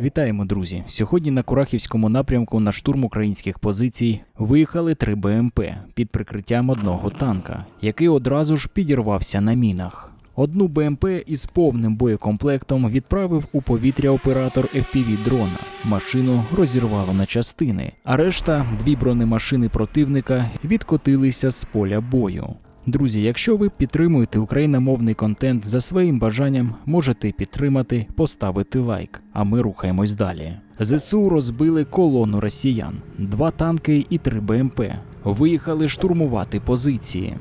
Вітаємо, друзі! Сьогодні на Курахівському напрямку на штурм українських позицій виїхали три БМП під прикриттям одного танка, який одразу ж підірвався на мінах. Одну БМП із повним боєкомплектом відправив у повітря оператор FPV дрона. Машину розірвало на частини, а решта дві бронемашини противника відкотилися з поля бою. Друзі, якщо ви підтримуєте україномовний контент за своїм бажанням, можете підтримати, поставити лайк. А ми рухаємось далі. ЗСУ розбили колону росіян, два танки і три БМП. Виїхали штурмувати позиції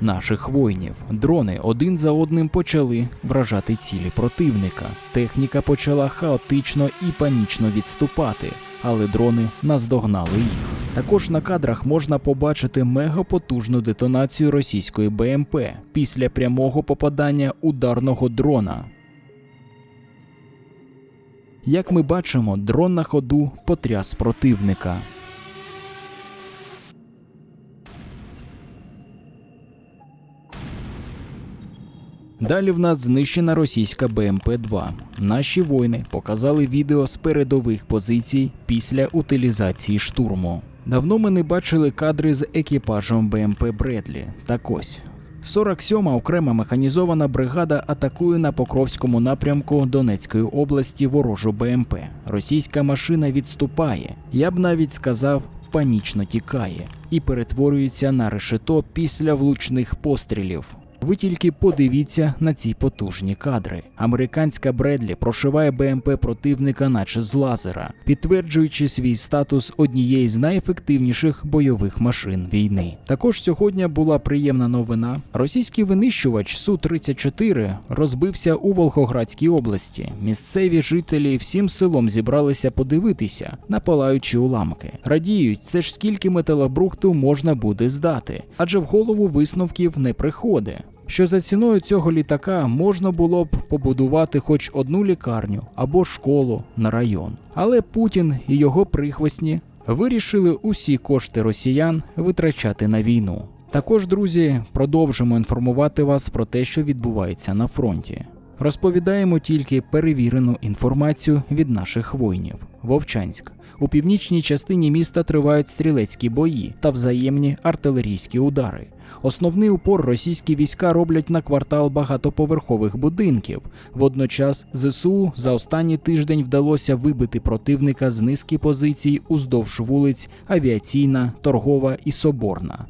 наших воїнів. Дрони один за одним почали вражати цілі противника. Техніка почала хаотично і панічно відступати, але дрони наздогнали їх. Також на кадрах можна побачити мегапотужну детонацію російської БМП після прямого попадання ударного дрона. Як ми бачимо, дрон на ходу потряс противника. Далі в нас знищена російська БМП-2. Наші воїни показали відео з передових позицій після утилізації штурму. Давно ми не бачили кадри з екіпажем БМП Бредлі. Так ось. 47-ма окрема механізована бригада атакує на Покровському напрямку Донецької області ворожу БМП. Російська машина відступає. Я б навіть сказав, панічно тікає і перетворюється на решето після влучних пострілів. Ви тільки подивіться на ці потужні кадри. Американська Бредлі прошиває БМП противника, наче з лазера, підтверджуючи свій статус однієї з найефективніших бойових машин війни. Також сьогодні була приємна новина: російський винищувач су 34 розбився у Волгоградській області. Місцеві жителі всім селом зібралися подивитися на палаючі уламки. Радіють, це ж скільки металобрухту можна буде здати, адже в голову висновків не приходить що за ціною цього літака можна було б побудувати хоч одну лікарню або школу на район. Але Путін і його прихвостні вирішили усі кошти росіян витрачати на війну. Також, друзі, продовжимо інформувати вас про те, що відбувається на фронті. Розповідаємо тільки перевірену інформацію від наших воїнів. Вовчанськ. У північній частині міста тривають стрілецькі бої та взаємні артилерійські удари. Основний упор російські війська роблять на квартал багатоповерхових будинків. Водночас ЗСУ за останній тиждень вдалося вибити противника з низки позицій уздовж вулиць Авіаційна, Торгова і Соборна.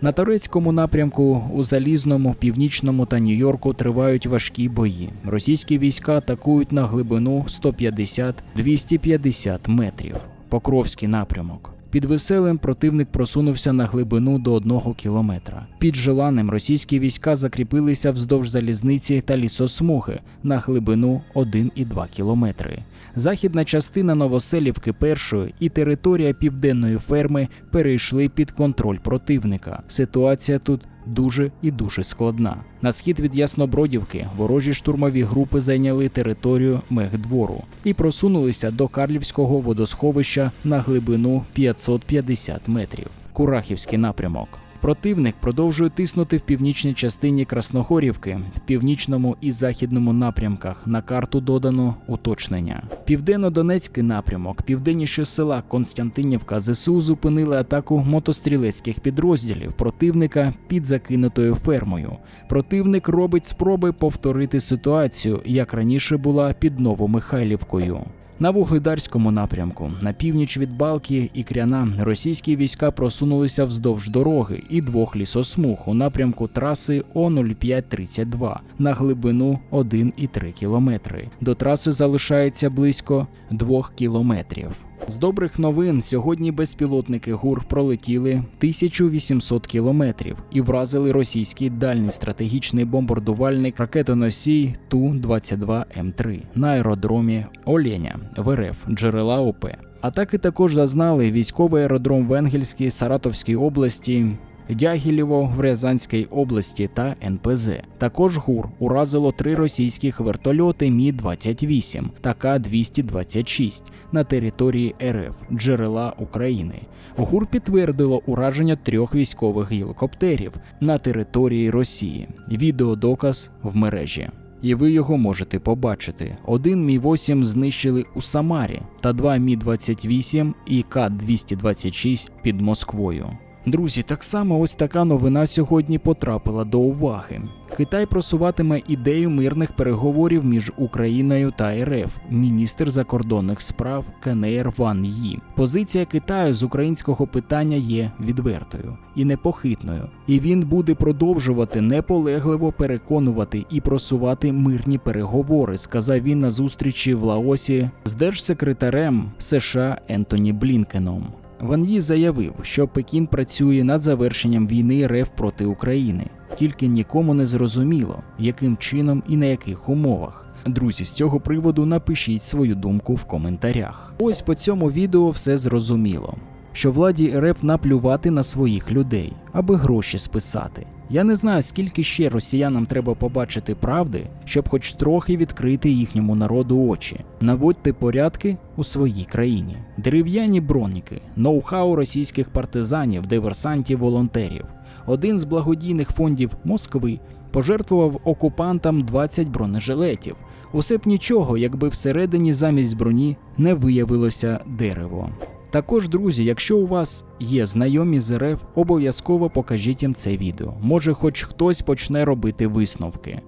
На турецькому напрямку у Залізному, Північному та Нью-Йорку тривають важкі бої. Російські війська атакують на глибину 150-250 метрів. Покровський напрямок. Під веселим противник просунувся на глибину до одного кілометра. Під желаним російські війська закріпилися вздовж залізниці та лісосмуги на глибину 1,2 кілометри. Західна частина Новоселівки першої і територія південної ферми перейшли під контроль противника. Ситуація тут дуже і дуже складна. На схід від Яснобродівки ворожі штурмові групи зайняли територію Мехдвору і просунулися до Карлівського водосховища на глибину 550 метрів. Курахівський напрямок. Противник продовжує тиснути в північній частині Красногорівки, в північному і західному напрямках. На карту додано уточнення. Південно-Донецький напрямок, південніше села Константинівка ЗСУ зупинили атаку мотострілецьких підрозділів противника під закинутою фермою. Противник робить спроби повторити ситуацію, як раніше була під Новомихайлівкою. На вугледарському напрямку, на північ від Балки і Кряна, російські війська просунулися вздовж дороги і двох лісосмуг у напрямку траси О-0532 на глибину 1,3 кілометри. До траси залишається близько 2 кілометрів. З добрих новин сьогодні безпілотники ГУР пролетіли 1800 кілометрів і вразили російський дальній стратегічний бомбардувальник ракетоносій Ту-22М3 на аеродромі Оленя в РФ джерела ОП. Атаки також зазнали військовий аеродром Венгельський Саратовській області, Дягілєво в Рязанській області та НПЗ. Також ГУР уразило три російських вертольоти Мі 28 та К-226 на території РФ джерела України. ГУР підтвердило ураження трьох військових гелікоптерів на території Росії. Відеодоказ в мережі. І ви його можете побачити. Один Мі 8 знищили у Самарі та два Мі 28 і К 226 під Москвою. Друзі, так само ось така новина сьогодні потрапила до уваги. Китай просуватиме ідею мирних переговорів між Україною та РФ. Міністр закордонних справ КНР Ван Ї. Позиція Китаю з українського питання є відвертою і непохитною, і він буде продовжувати неполегливо переконувати і просувати мирні переговори, сказав він на зустрічі в Лаосі з держсекретарем США Ентоні Блінкеном. Ван Ї заявив, що Пекін працює над завершенням війни РФ проти України, тільки нікому не зрозуміло, яким чином і на яких умовах. Друзі, з цього приводу напишіть свою думку в коментарях. Ось по цьому відео все зрозуміло. Що владі РФ наплювати на своїх людей, аби гроші списати. Я не знаю, скільки ще росіянам треба побачити правди, щоб хоч трохи відкрити їхньому народу очі. Наводьте порядки у своїй країні. Дерев'яні броніки, ноу-хау російських партизанів, диверсантів, волонтерів. Один з благодійних фондів Москви пожертвував окупантам 20 бронежилетів. Усе б нічого, якби всередині замість броні не виявилося дерево. Також, друзі, якщо у вас є знайомі з РФ, обов'язково покажіть їм це відео. Може, хоч хтось почне робити висновки.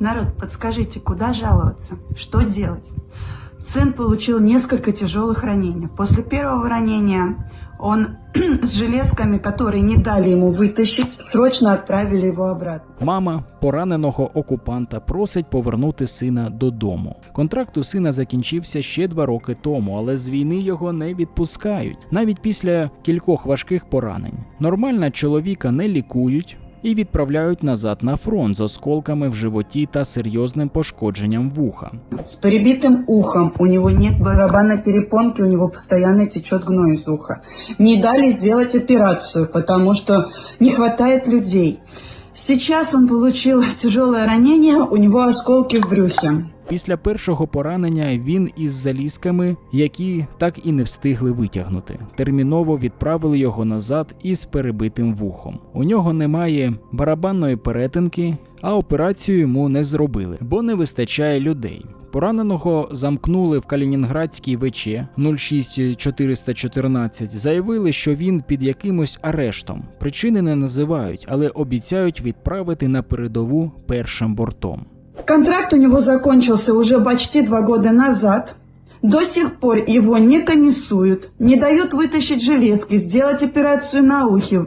Народ, подскажите, куда жаловаться? Что делать? Сын получил несколько тяжелых ранений. После первого ранения он с железками, которые не дали ему вытащить, срочно отправили его обратно. Мама пораненого окупанта просить повернути сина додому. Контракт у сина закінчився ще два роки тому, але з війни його не відпускають, навіть після кількох важких поранень. Нормально чоловіка не лікують. І відправляють назад на фронт з осколками в животі та серйозним пошкодженням вуха. С перебитим ухом, у него нет барабана перепонки, у него постоянно течет гной из уха. Не дали сделать операцию, потому что не хватает людей. Сейчас он получил тяжелое ранение, у него осколки в брюхе. Після першого поранення він із залізками, які так і не встигли витягнути, терміново відправили його назад із перебитим вухом. У нього немає барабанної перетинки, а операцію йому не зробили, бо не вистачає людей. Пораненого замкнули в Калінінградській ВЧ 06414. Заявили, що він під якимось арештом. Причини не називають, але обіцяють відправити на передову першим бортом. Контракт у него закончился уже почти два года назад. До сих пор его не комиссуют, не дают вытащить железки, сделать операцию на ухе.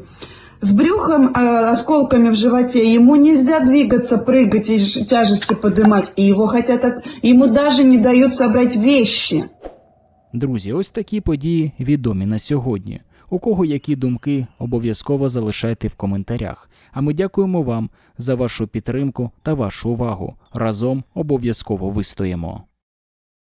С брюхом, э, осколками в животе ему нельзя двигаться, прыгать и ж- тяжести поднимать. И его хотят, от- ему даже не дают собрать вещи. Друзі, ось такі події відомі на сьогодні. У кого які думки, обов'язково залишайте в коментарях. А ми дякуємо вам за вашу підтримку та вашу увагу. Разом обов'язково вистоїмо.